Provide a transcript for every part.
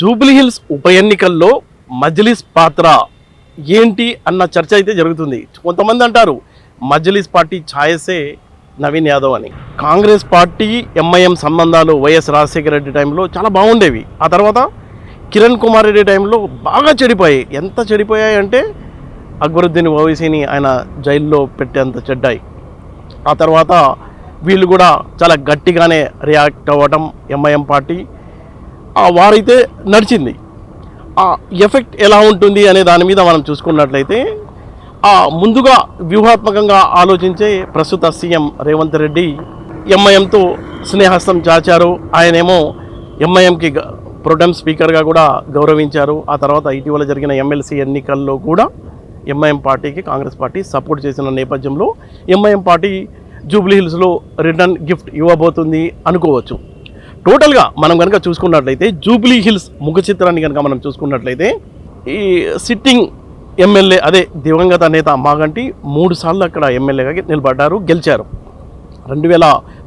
జూబ్లీహిల్స్ ఉప ఎన్నికల్లో మజ్లిస్ పాత్ర ఏంటి అన్న చర్చ అయితే జరుగుతుంది. కొంతమంది అంటారు మజ్లిస్ పార్టీ ఛాయసే నవీన్ యాదవ్ అని. కాంగ్రెస్ పార్టీ ఎంఐఎం సంబంధాలు వైఎస్ రాజశేఖర రెడ్డి టైంలో చాలా బాగుండేవి. ఆ తర్వాత కిరణ్ కుమార్ రెడ్డి టైంలో బాగా చెడిపోయాయి. ఎంత చెడిపోయాయి అంటే అక్బరుద్దీన్ ఓవైసీని ఆయన జైల్లో పెట్టేంత చెడ్డాయి. ఆ తర్వాత వీళ్ళు కూడా చాలా గట్టిగానే రియాక్ట్ అవ్వటం ఎంఐఎం పార్టీ ఆ వారైతే నడిచింది. ఆ ఎఫెక్ట్ ఎలా ఉంటుంది అనే దాని మీద మనం చూసుకున్నట్లయితే ఆ ముందుగా వ్యూహాత్మకంగా ఆలోచించే ప్రస్తుత సీఎం రేవంత్ రెడ్డి ఎంఐఎంతో స్నేహస్తం చాచారు. ఆయనేమో ఎంఐఎంకి ప్రొటెం స్పీకర్గా కూడా గౌరవించారు. ఆ తర్వాత ఇటీవల జరిగిన ఎమ్మెల్సీ ఎన్నికల్లో కూడా ఎంఐఎం పార్టీకి కాంగ్రెస్ పార్టీ సపోర్ట్ చేసిన నేపథ్యంలో ఎంఐఎం పార్టీ జూబ్లీ హిల్స్లో రిటర్న్ గిఫ్ట్ ఇవ్వబోతుంది అనుకోవచ్చు. టోటల్గా మనం కనుక చూసుకున్నట్లయితే జూబ్లీ హిల్స్ ముఖ చిత్రాన్ని కనుక మనం చూసుకున్నట్లయితే ఈ సిట్టింగ్ ఎమ్మెల్యే అదే దివంగత నేత మాగంటి మూడు సార్లు అక్కడ ఎమ్మెల్యేగా నిలబడ్డారు గెలిచారు. రెండు వేల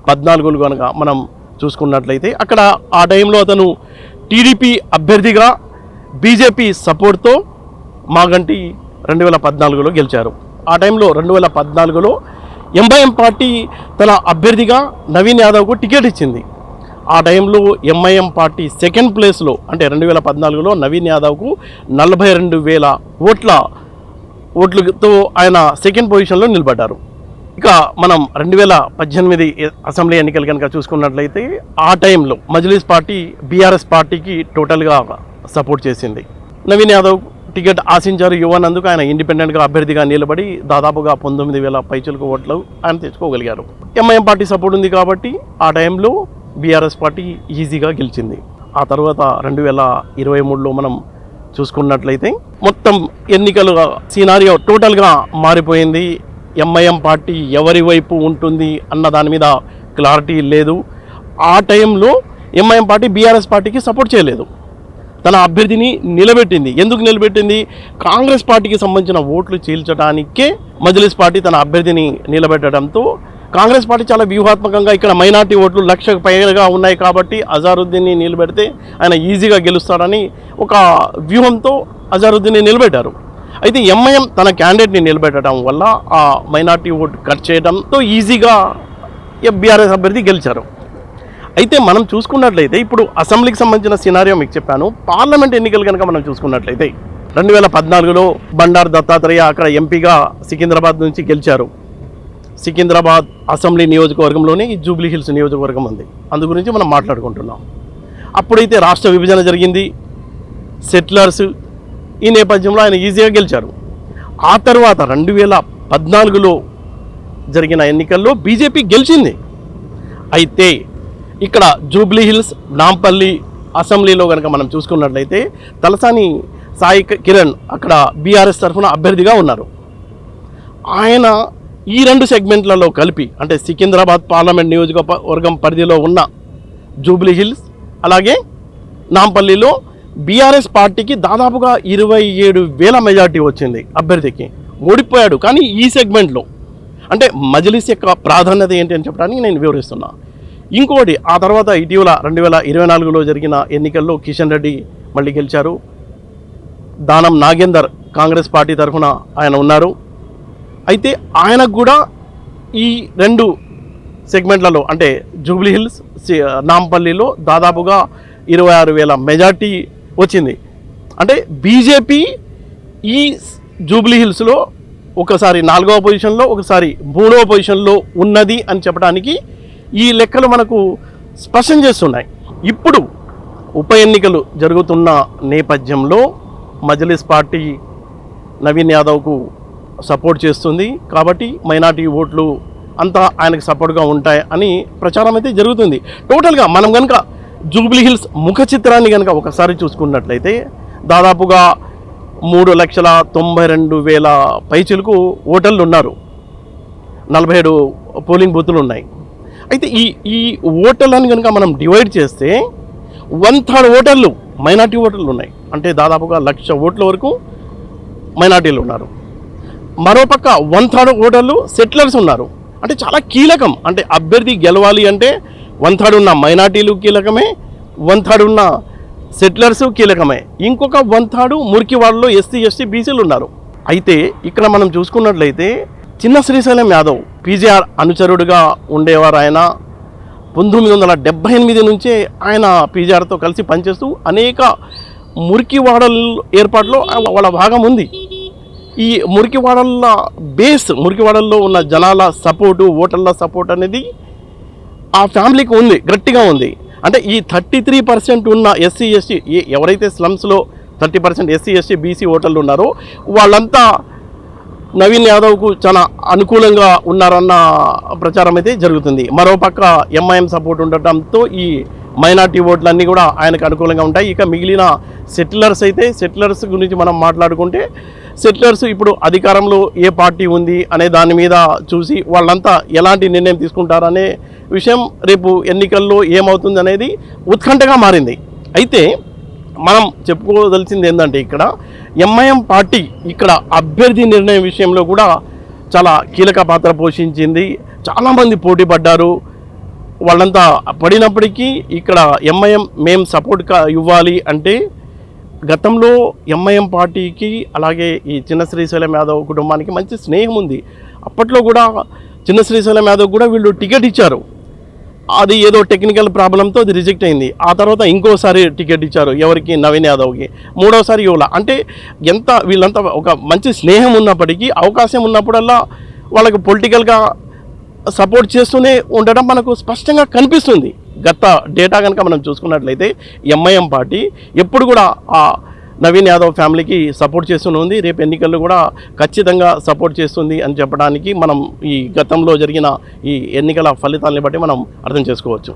పద్నాలుగులో కనుక మనం చూసుకున్నట్లయితే అక్కడ ఆ టైంలో అతను టీడీపీ అభ్యర్థిగా బీజేపీ సపోర్ట్తో మాగంటి రెండు వేల పద్నాలుగులో గెలిచారు. ఆ టైంలో రెండు వేల పద్నాలుగులో ఎంఐఎం పార్టీ తన అభ్యర్థిగా నవీన్ యాదవ్కు టికెట్ ఇచ్చింది. ఆ టైంలో ఎంఐఎం పార్టీ సెకండ్ ప్లేస్లో అంటే రెండు వేల పద్నాలుగులో నవీన్ యాదవ్కు నలభై రెండు వేల ఓట్ల ఓట్లతో ఆయన సెకండ్ పొజిషన్లో నిలబడ్డారు. ఇక మనం రెండు వేల పద్దెనిమిది అసెంబ్లీ ఎన్నికలు కనుక చూసుకున్నట్లయితే ఆ టైంలో మజ్లిస్ పార్టీ బీఆర్ఎస్ పార్టీకి టోటల్గా సపోర్ట్ చేసింది. నవీన్ యాదవ్ టికెట్ ఆశించారు యువనందుకు. ఆయన ఇండిపెండెంట్గా అభ్యర్థిగా నిలబడి దాదాపుగా పంతొమ్మిది వేల పైచులకు ఓట్లు ఆయన తెచ్చుకోగలిగారు. ఎంఐఎం పార్టీ సపోర్ట్ ఉంది కాబట్టి ఆ టైంలో బీఆర్ఎస్ పార్టీ ఈజీగా గెలిచింది. ఆ తర్వాత రెండు వేల ఇరవై మూడులో మనం చూసుకున్నట్లయితే మొత్తం ఎన్నికలు సినారియో టోటల్గా మారిపోయింది. ఎంఐఎం పార్టీ ఎవరి వైపు ఉంటుంది అన్న దాని మీద క్లారిటీ లేదు. ఆ టైంలో ఎంఐఎం పార్టీ బీఆర్ఎస్ పార్టీకి సపోర్ట్ చేయలేదు. తన అభ్యర్థిని నిలబెట్టింది. ఎందుకు నిలబెట్టింది? కాంగ్రెస్ పార్టీకి సంబంధించిన ఓట్లు చీల్చడానికే మజ్లిస్ పార్టీ తన అభ్యర్థిని నిలబెట్టడంతో కాంగ్రెస్ పార్టీ చాలా వ్యూహాత్మకంగా ఇక్కడ మైనార్టీ ఓట్లు లక్షకు పైగా ఉన్నాయి కాబట్టి అజారుద్దీన్ని నిలబెడితే ఆయన ఈజీగా గెలుస్తాడని ఒక వ్యూహంతో అజారుద్దీన్ని నిలబెట్టారు. అయితే ఎంఐఎం తన క్యాండిడేట్ని నిలబెట్టడం వల్ల ఆ మైనార్టీ ఓటు కట్ చేయడంతో ఈజీగా బీఆర్ఎస్ అభ్యర్థి గెలిచారు. అయితే మనం చూసుకున్నట్లయితే ఇప్పుడు అసెంబ్లీకి సంబంధించిన సినారియో మీకు చెప్పాను. పార్లమెంట్ ఎన్నికలు కనుక మనం చూసుకున్నట్లయితే రెండు వేల పద్నాలుగులో బండారు దత్తాత్రేయ అక్కడ ఎంపీగా సికింద్రాబాద్ నుంచి గెలిచారు. సికింద్రాబాద్ అసెంబ్లీ నియోజకవర్గంలోనే జూబ్లీ హిల్స్ నియోజకవర్గం ఉంది. అందు గురించి మనం మాట్లాడుకుంటున్నాం. అప్పుడైతే రాష్ట్ర విభజన జరిగింది. సెటిలర్స్ ఈ నేపథ్యంలో ఆయన ఈజీగా గెలిచారు. ఆ తర్వాత రెండు వేల పద్నాలుగులో జరిగిన ఎన్నికల్లో బీజేపీ గెలిచింది. అయితే ఇక్కడ జూబ్లీ హిల్స్ నాంపల్లి అసెంబ్లీలో కనుక మనం చూసుకున్నట్లయితే తలసాని సాయి కిరణ్ అక్కడ బీఆర్ఎస్ తరఫున అభ్యర్థిగా ఉన్నారు. ఆయన ఈ రెండు సెగ్మెంట్లలో కలిపి అంటే సికింద్రాబాద్ పార్లమెంట్ నియోజకవర్గం పరిధిలో ఉన్న జూబ్లీ హిల్స్ అలాగే నాంపల్లిలో బీఆర్ఎస్ పార్టీకి దాదాపుగా ఇరవై ఏడు వేల మెజార్టీ వచ్చింది అభ్యర్థికి. ఓడిపోయాడు. కానీ ఈ సెగ్మెంట్లో అంటే మజ్లిస్ యొక్క ప్రాధాన్యత ఏంటి అని చెప్పడానికి నేను వివరిస్తున్నా. ఇంకోటి ఆ తర్వాత ఇటీవల రెండు వేల ఇరవై నాలుగులో జరిగిన ఎన్నికల్లో కిషన్ రెడ్డి మళ్ళీ గెలిచారు. దానం నాగేందర్ కాంగ్రెస్ పార్టీ తరఫున ఆయన ఉన్నారు. అయితే ఆయనకు కూడా ఈ రెండు సెగ్మెంట్లలో అంటే జూబ్లీ హిల్స్ నాంపల్లిలో దాదాపుగా ఇరవై ఆరు వేల మెజార్టీ వచ్చింది. అంటే బీజేపీ ఈ జూబ్లీ హిల్స్లో ఒకసారి నాలుగవ పొజిషన్లో ఒకసారి మూడవ పొజిషన్లో ఉన్నది అని చెప్పడానికి ఈ లెక్కలు మనకు స్పష్టం చేస్తున్నాయి. ఇప్పుడు ఉప ఎన్నికలు జరుగుతున్న నేపథ్యంలో మజ్లిస్ పార్టీ నవీన్ యాదవ్కు సపోర్ట్ చేస్తుంది. కాబట్టి మైనార్టీ ఓట్లు అంతా ఆయనకు సపోర్ట్గా ఉంటాయి అని ప్రచారం అయితే జరుగుతుంది. టోటల్గా మనం కనుక జూబ్లీ హిల్స్ ముఖ చిత్రాన్ని కనుక ఒకసారి చూసుకున్నట్లయితే దాదాపుగా మూడు లక్షల తొంభై రెండు వేల పైచులకు ఓటర్లు ఉన్నారు. నలభై ఏడు పోలింగ్ బూతులు ఉన్నాయి. అయితే ఈ ఈ ఓటర్లను కనుక మనం డివైడ్ చేస్తే వన్ థర్డ్ ఓటర్లు మైనార్టీ ఓటర్లు ఉన్నాయి. అంటే దాదాపుగా లక్ష ఓట్ల వరకు మైనార్టీలు ఉన్నారు. మరోపక్క వన్ థర్డ్ ఓటర్లు సెటిలర్స్ ఉన్నారు. అంటే చాలా కీలకం. అంటే అభ్యర్థి గెలవాలి అంటే వన్ థర్డ్ ఉన్న మైనార్టీలు కీలకమే వన్ థర్డ్ ఉన్న సెటిలర్స్ కీలకమే. ఇంకొక వన్ థర్డ్ మురికివాడలో ఎస్సీ ఎస్టీ బీసీలు ఉన్నారు. అయితే ఇక్కడ మనం చూసుకున్నట్లయితే చిన్న శ్రీశైలం యాదవ్ పీజీఆర్ అనుచరుడుగా ఉండేవారు ఆయన పంతొమ్మిది వందల డెబ్బై ఎనిమిది నుంచే ఆయన పీజీఆర్తో కలిసి పనిచేస్తూ అనేక మురికివాడల ఏర్పాట్లో వాళ్ళ భాగం ఉంది. ఈ మురికివాడల బేస్ మురికివాడల్లో ఉన్న జనాల సపోర్టు ఓటర్ల సపోర్ట్ అనేది ఆ ఫ్యామిలీకి ఉంది గట్టిగా ఉంది. అంటే ఈ థర్టీ త్రీ పర్సెంట్ ఉన్న ఎస్సీ ఎస్టీ ఎవరైతే స్లమ్స్లో thirty percent SC ST BC ఓటర్లు ఉన్నారో వాళ్ళంతా నవీన్ యాదవ్కు చాలా అనుకూలంగా ఉన్నారన్న ప్రచారం అయితే జరుగుతుంది. మరోపక్క ఎంఐఎం సపోర్ట్ ఉండటంతో ఈ మైనార్టీ ఓట్లన్నీ కూడా ఆయనకు అనుకూలంగా ఉంటాయి. ఇక మిగిలిన సెటిలర్స్ అయితే సెటిలర్స్ గురించి మనం మాట్లాడుకుంటే సెటిలర్స్ ఇప్పుడు అధికారంలో ఏ పార్టీ ఉంది అనే దాని మీద చూసి వాళ్ళంతా ఎలాంటి నిర్ణయం తీసుకుంటారనే విషయం రేపు ఎన్నికల్లో ఏమవుతుంది అనేది ఉత్కంఠగా మారింది. అయితే మనం చెప్పుకోదలిసింది ఏంటంటే ఇక్కడ ఎంఐఎం పార్టీ ఇక్కడ అభ్యర్థి నిర్ణయం విషయంలో కూడా చాలా కీలక పాత్ర పోషించింది. చాలామంది పోటీ పడ్డారు. వాళ్ళంతా పడినప్పటికీ ఇక్కడ ఎంఐఎం మేం సపోర్ట్ ఇవ్వాలి అంటే గతంలో ఎంఐఎం పార్టీకి అలాగే ఈ చిన్న శ్రీశైలం యాదవ్ కుటుంబానికి మంచి స్నేహం ఉంది. అప్పట్లో కూడా చిన్న శ్రీశైలం యాదవ్ కూడా వీళ్ళు టికెట్ ఇచ్చారు. అది ఏదో టెక్నికల్ ప్రాబ్లంతో అది రిజెక్ట్ అయింది. ఆ తర్వాత ఇంకోసారి టికెట్ ఇచ్చారు ఎవరికి? నవీన్ యాదవ్కి. మూడోసారి యువల అంటే ఎంత వీళ్ళంతా ఒక మంచి స్నేహం ఉన్నప్పటికీ అవకాశం ఉన్నప్పుడల్లా వాళ్ళకి పొలిటికల్గా సపోర్ట్ చేస్తూనే ఉండడం మనకు స్పష్టంగా కనిపిస్తుంది. గత డేటా కనుక మనం చూసుకున్నట్లయితే ఎంఐఎం పార్టీ ఎప్పుడు కూడా ఆ నవీన్ యాదవ్ ఫ్యామిలీకి సపోర్ట్ చేస్తూనే ఉంది. రేపు ఎన్నికల్లో కూడా ఖచ్చితంగా సపోర్ట్ చేస్తుంది అని చెప్పడానికి మనం ఈ గతంలో జరిగిన ఈ ఎన్నికల ఫలితాలని బట్టి మనం అర్థం చేసుకోవచ్చు.